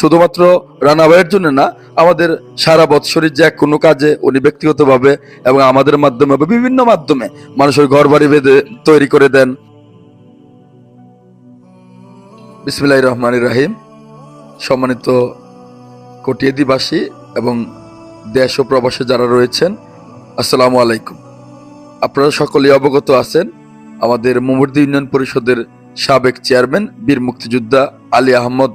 শুধুমাত্র রানাবাইয়ের জন্য না, আমাদের সারা বৎসরের যে কোনো কাজে উনি ব্যক্তিগতভাবে এবং আমাদের মাধ্যমে বা বিভিন্ন মাধ্যমে মানুষের ঘর বাড়ি বেঁধে তৈরি করে দেন। বিসমিল্লাহ রহমান রাহিম। সম্মানিত কটিয়াদিবাসী এবং দেশ ও প্রবাসে যারা রয়েছেন, আসসালামু আলাইকুম। আপনারা সকলেই অবগত আছেন, আমাদের মুমুর্দি ইউনিয়ন পরিষদের সাবেক চেয়ারম্যান বীর মুক্তিযোদ্ধা আলী আহমদ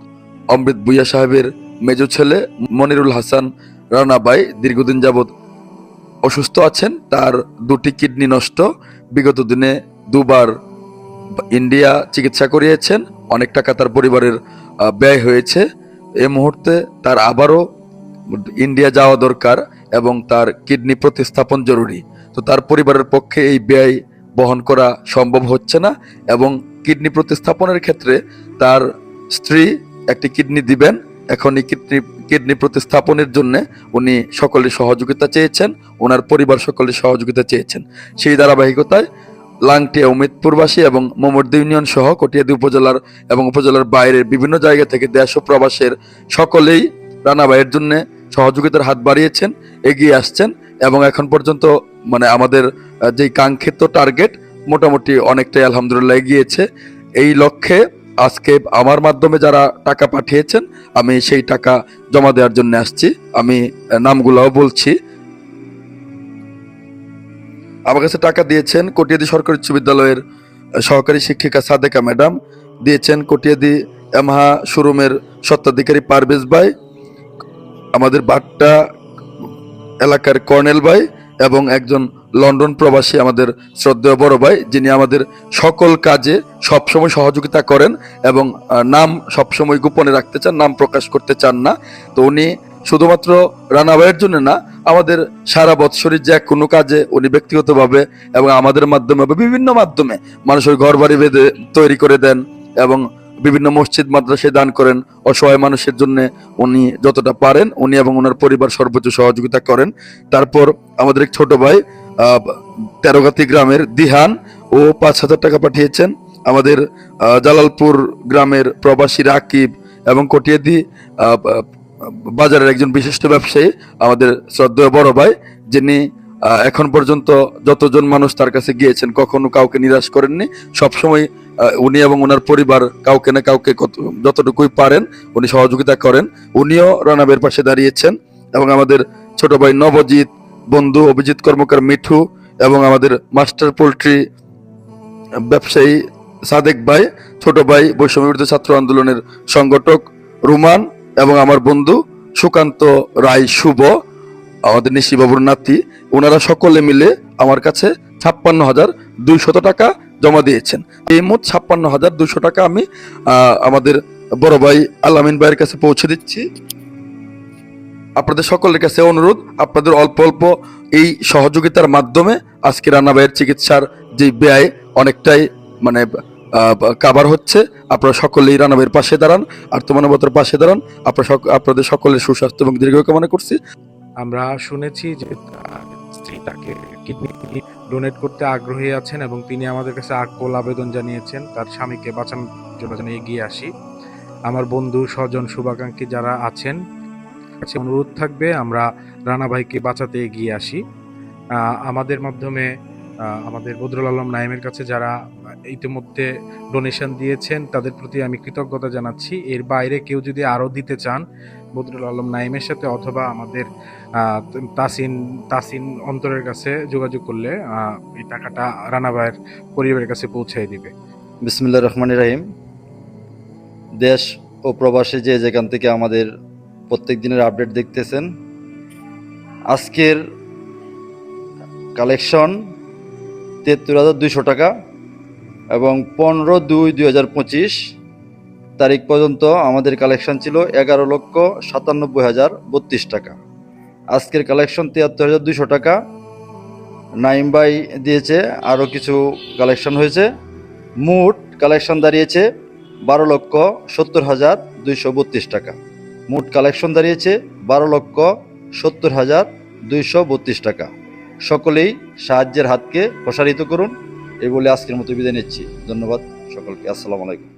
অমৃত ভুইয়া সাহেবের মেজো ছেলে মনিরুল হাসান রানাবাই দীর্ঘদিন যাবৎ অসুস্থ আছেন। তার দুটি কিডনি নষ্ট। বিগত দিনে দুবার ইন্ডিয়া চিকিৎসা করিয়েছেন। অনেক টাকা তার পরিবারের ব্যয় হয়েছে। এই মুহূর্তে তার আবারও ইন্ডিয়া যাওয়া দরকার এবং তার কিডনি প্রতিস্থাপন জরুরি। তো তার পরিবারের পক্ষে এই ব্যয় বহন করা সম্ভব হচ্ছে না এবং কিডনি প্রতিস্থাপনের ক্ষেত্রে তার স্ত্রী একটি কিডনি দিবেন। এখন এই কিডনি কিডনি প্রতিস্থাপনের জন্য উনি সকলের সহযোগিতা চেয়েছেন, ওনার পরিবার সকলের সহযোগিতা চেয়েছেন। সেই ধারাবাহিকতায় লাংটিয়া উমিদপুরবাসী এবং মোমর্দি ইউনিয়ন সহ কটিয়াদি উপজেলার এবং উপজেলার বাইরের বিভিন্ন জায়গা থেকে দেশ ও প্রবাসের সকলেই রানাবাইয়ের জন্য সহযোগিতার হাত বাড়িয়েছেন, এগিয়ে আসছেন এবং এখন পর্যন্ত মানে আমাদের যেই কাঙ্ক্ষিত টার্গেট মোটামুটি অনেকটাই আলহামদুলিল্লাহ এগিয়েছে। এই লক্ষ্যে আজকে আমার মাধ্যমে যারা টাকা পাঠিয়েছেন, আমি সেই টাকা জমা দেওয়ার জন্য আসছি। আমি নামগুলোও বলছি। আমার কাছে টাকা দিয়েছেন কটিয়াদি সরকারি উচ্চ বিদ্যালয়ের সহকারী শিক্ষিকা সাদেকা ম্যাডাম। দিয়েছেন কটিয়াদি এমহা শোরুমের স্বত্বাধিকারী পারভেজ ভাই, আমাদের বাট্টা এলাকার কর্নেল ভাই এবং একজন লন্ডন প্রবাসী আমাদের শ্রদ্ধেয় বড় ভাই, যিনি আমাদের সকল কাজে সবসময় সহযোগিতা করেন এবং নাম সবসময় গোপনে রাখতে চান, নাম প্রকাশ করতে চান না। তো উনি শুধুমাত্র রানাবাইয়ের জন্য না, আমাদের সারা বৎসরের যে কোনো কাজে উনি ব্যক্তিগতভাবে এবং আমাদের মাধ্যমে বিভিন্ন মাধ্যমে মানুষের ঘর বাড়ি বেঁধে তৈরি করে দেন এবং বিভিন্ন মসজিদ, মাদ্রাসায় দান করেন। অসহায় মানুষের জন্য উনি যতটা পারেন, উনি এবং ওনার পরিবার সর্বোচ্চ সহযোগিতা করেন। তারপর আমাদের এক ছোট ভাই তেরোগাতি গ্রামের দিহান ও পাঁচ হাজার টাকা পাঠিয়েছেন। আমাদের জালালপুর গ্রামের প্রবাসী রাকিব এবং কটিয়াদি বাজারের একজন বিশিষ্ট ব্যবসায়ী, আমাদের শ্রদ্ধেয় বড় ভাই, যিনি এখন পর্যন্ত যতজন মানুষ তার কাছে গিয়েছেন, কখনো কাউকে নিরাশ করেননি। সবসময় উনি এবং ওনার পরিবার কাউকে না কাউকে যতটুকুই পারেন, উনি সহযোগিতা করেন। উনিও রানাবের পাশে দাঁড়িয়েছেন এবং আমাদের ছোট ভাই নবজিৎ বন্ধু অভিজিৎ কর্মকার মিঠু এবং আমাদের মাস্টার পোলট্রি ব্যবসায়ী সাদেক ভাই, ছোট ভাই বৈষম্য বিরোধী ছাত্র আন্দোলনের সংগঠক রুমান এবং আমার বন্ধু সুকান্ত রায় শুভ, আমাদের নিশিবাবুর নাতি। ওনারা সকলে মিলে আমার কাছে ছাপ্পান্ন হাজার দুইশত টাকা জমা দিয়েছেন। এই মোট ছাপ্পান্ন হাজার দুইশো টাকা আমি আমাদের বড় ভাই আলামিন ভাইয়ের কাছে পৌঁছে দিচ্ছি। আপনাদের সকলের কাছে অনুরোধ, আপনাদের অল্প অল্প এই সহযোগিতার মাধ্যমে আজকে রানা ভাইয়ের চিকিৎসার যে ব্যয় অনেকটাই মানে কাবার হচ্ছে। আপনারা সকলেই রানা ভাইয়ের পাশে দাঁড়ান আত্মমানবতার পাশে দাঁড়ান। আপনারা আপনাদের সকলের সুস্বাস্থ্য এবং দীর্ঘ কামনা করছি। আমরা শুনেছি যে স্ত্রী তাকে কিডনি ডোনেট করতে আগ্রহী আছেন এবং তিনি আমাদের কাছে আকল আবেদন জানিয়েছেন, তার স্বামীকে বাঁচানোর জন্য এগিয়ে আসি। আমার বন্ধু, স্বজন, শুভাকাঙ্ক্ষী যারা আছেন কাছে অনুরোধ থাকবে, আমরা রানা ভাইকে বাঁচাতে এগিয়ে আসি। আমাদের মাধ্যমে আমাদের বদরুল আলম নাইমের কাছে যারা ইতিমধ্যে ডোনেশন দিয়েছেন, তাদের প্রতি আমি কৃতজ্ঞতা জানাচ্ছি। এর বাইরে কেউ যদি আরও দিতে চান, বদরুল আলম নাইমের সাথে অথবা আমাদের তাসিন তাসিন অন্তরের কাছে যোগাযোগ করলে এই টাকাটা রানা ভাইয়ের পরিবারের কাছে পৌঁছে দিবে। বিসমুল্লাহ রহমান রাহিম। দেশ ও প্রবাসে যে যেখান থেকে আমাদের প্রত্যেক দিনের আপডেট দেখতেছেন। আজকের কালেকশন তেত্তর হাজার দুইশো টাকা এবং পনেরো দুই দুই হাজার পঁচিশ তারিখ পর্যন্ত আমাদের কালেকশন ছিল এগারো লক্ষ সাতানব্বই হাজার বত্রিশ টাকা। আজকের কালেকশন তিয়াত্তর হাজার দুইশো টাকা। নাইম বাই দিয়েছে, আরও কিছু কালেকশন হয়েছে। মোট কালেকশন দাঁড়িয়েছে বারো লক্ষ সত্তর হাজার দুইশো বত্রিশ টাকা। মোট কালেকশন দাঁড়িয়েছে বারো লক্ষ সত্তর হাজার দুইশো বত্রিশ টাকা। সকলেই সাহায্যের হাতকে প্রসারিত করুন এই বলে আজকের মতো বিদায় নিচ্ছি। ধন্যবাদ সকলকে, আসসালামু আলাইকুম।